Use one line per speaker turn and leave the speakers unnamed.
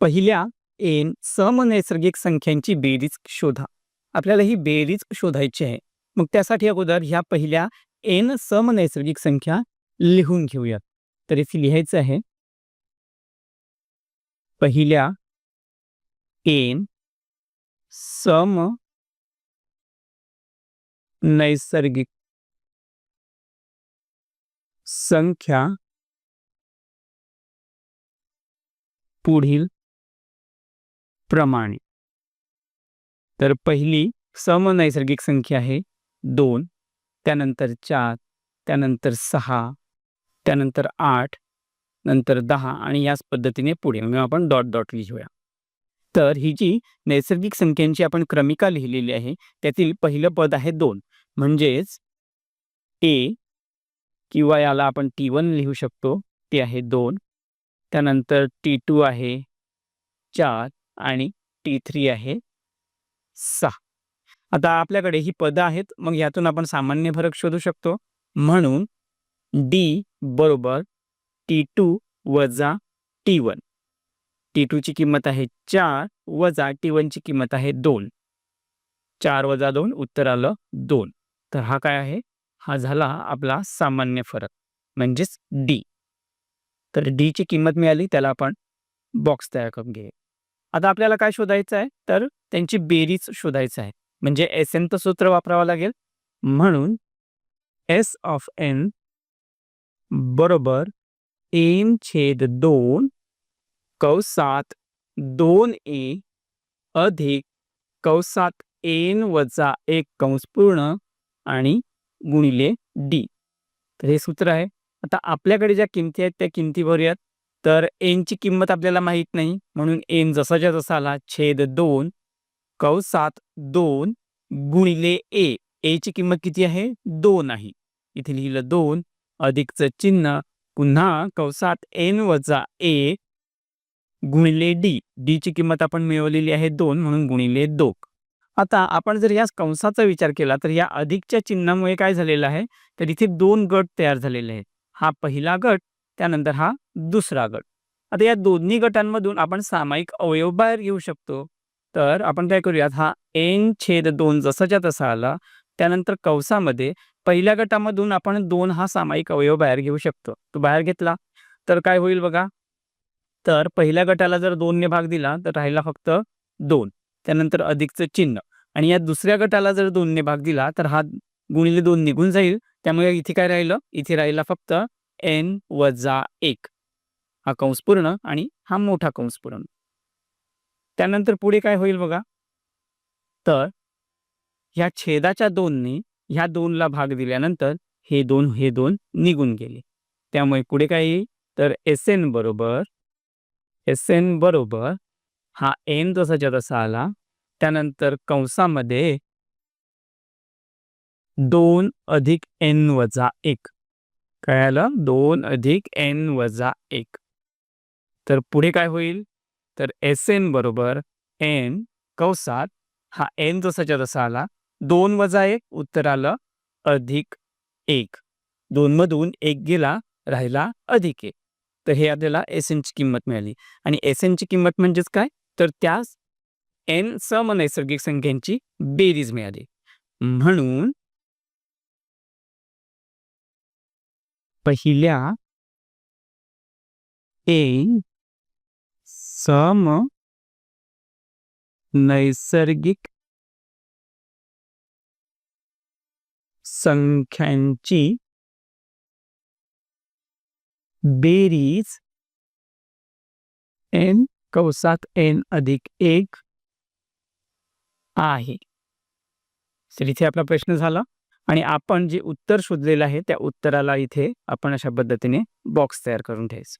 पहिल्या एन सम नैसर्गिक संख्यांची बेरीज शोधा. आपल्याला ही बेरीज शोधायची आहे. मग त्यासाठी अगोदर ह्या पहिल्या एन सम नैसर्गिक संख्या लिहून घेऊयात. तर इथे लिहायचं आहे. पहिल्या एन सम नैसर्गिक संख्या पुढील प्रमाणे. तर पहिली समनैसर्गिक संख्या आहे दोन त्यानंतर चार त्यानंतर सहा त्यानंतर आठ नंतर दहा आणि याच पद्धतीने पुढे. मग आपण डॉट डॉट लिहूया. तर ही जी नैसर्गिक संख्यांची आपण क्रमिका लिहिलेली आहे त्यातील पहिलं पद आहे दोन. म्हणजेच ए किंवा याला आपण टी वन लिहू शकतो. ते आहे दोन. त्यानंतर टी टू आहे चार. आणि टी थ्री आहे सहा. आता आपल्याकडे ही पदं आहेत मग यातून आपण सामान्य फरक शोधू शकतो. म्हणून डी बरोबर टी टू वजा टी वन टी टूची किंमत आहे चार वजा टी वनची किंमत आहे दोन. चार वजा दोन उत्तर आलं दोन. तर हा काय आहे? हा झाला आपला सामान्य फरक म्हणजेच डी तर डी ची किंमत मिळाली त्याला आपण बॉक्स तयार करून घे आता आपल्याला काय शोधायचं आहे? तर त्यांची बेरीज शोधायचं आहे. म्हणजे एस एनचं सूत्र वापरावं लागेल. म्हणून एस ऑफ एन बरोबर एन छेद दोन कौसात दोन ए अधिक कौसात एन वजा एक कंस पूर्ण आणि गुणिले डी तर हे सूत्र आहे. आता आपल्याकडे ज्या किमती आहेत त्या किमती भरूयात. तर एनची किंमत आपल्याला माहीत नाही. म्हणून एन जसाच्या जसा आला छेद दोन कौसात दोन गुणिले ए एची किंमत किती आहे? दोन आहे. इथे लिहिलं दोन अधिकचं चिन्ह पुन्हा कौसात एन वजा ए गुणिले डी डी ची किंमत आपण मिळवलेली आहे दोन म्हणून गुणिले दोक. आता आपण जर या कंसाचा विचार केला तर या अधिकच्या चिन्हामुळे काय झालेलं आहे? तर इथे दोन गट तयार झालेले आहेत. हा पहिला गट त्यानंतर हा दुसरा गट. आता या दोन्ही गटांमधून आपण सामायिक अवयव बाहेर घेऊ शकतो. तर आपण काय करूयात हा एन छेद दोन जसाच्या तसा आला त्यानंतर कवसामध्ये पहिल्या गटामधून आपण दोन हा सामायिक अवयव बाहेर घेऊ शकतो. तो बाहेर घेतला तर काय होईल बघा तर पहिल्या गटाला जर दोनने भाग दिला तर राहिला फक्त दोन त्यानंतर अधिकचं चिन्ह. आणि या दुसऱ्या गटाला जर दोनने भाग दिला तर हा गुणिले दोन निघून जाईल. त्यामुळे इथे काय राहिलं इथे राहिला फक्त एन वजा एक. हा कंस पूर्ण आणि हा मोठा कंस पूर्ण. त्यानंतर पुढे काय होईल बघा? तर ह्या छेदाच्या दोनने ह्या दोनला भाग दिल्यानंतर हे दोन हे दोन निघून गेले. त्यामुळे पुढे काय येईल? तर एस एन बरोबर एस एन बरोबर हा एन जसाच्या तसा आला त्यानंतर कंसामध्ये दोन अधिक एन वजा एक. काय आलं दोन अधिक एन वजा एक. तर पुढे काय होईल? तर एस एन बरोबर एन कौसात हा एन जसाच्या तसा आला दोन वजा एक उत्तर आलं अधिक एक. दोन मधून एक गेला राहिला अधिक एक. तर हे आपल्याला एस एनची किंमत मिळाली. आणि एस एनची किंमत म्हणजेच काय? तर त्यास एन सम नैसर्गिक संख्यांची बेरीज मिळाली. म्हणून पहिल्या एन सम नैसर्गिक संख्यांची बेरीज एन कौसात एन अधिक एक आहे. तर इथे आपला प्रश्न झाला आणि आपण जे उत्तर शोधलेलं आहे त्या उत्तराला इथे आपण अशा पद्धतीने बॉक्स तयार करून ठेवायचं